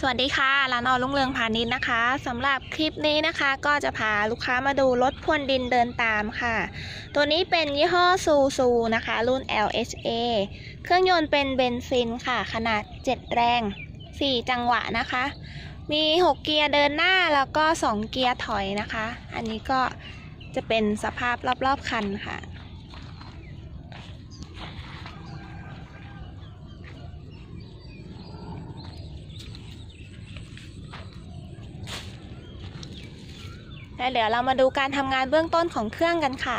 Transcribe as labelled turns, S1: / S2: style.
S1: สวัสดีค่ะร้านออรุ่งเรืองพาณิชย์นะคะสำหรับคลิปนี้นะคะก็จะพาลูกค้ามาดูรถพรวนดินเดินตามค่ะ ตัวนี้เป็นยี่ห้อซูซูนะคะ รุ่น LHA เครื่องยนต์เป็นเบนซินค่ะ ขนาด 7 แรง 4 จังหวะนะคะ มี 6 เกียร์เดินหน้าแล้วก็ 2 เกียร์ถอยนะคะ อันนี้ก็จะเป็นสภาพรอบๆคันค่ะ แล้วเดี๋ยวเรามาดูการทำงานเบื้องต้นของเครื่องกันค่ะ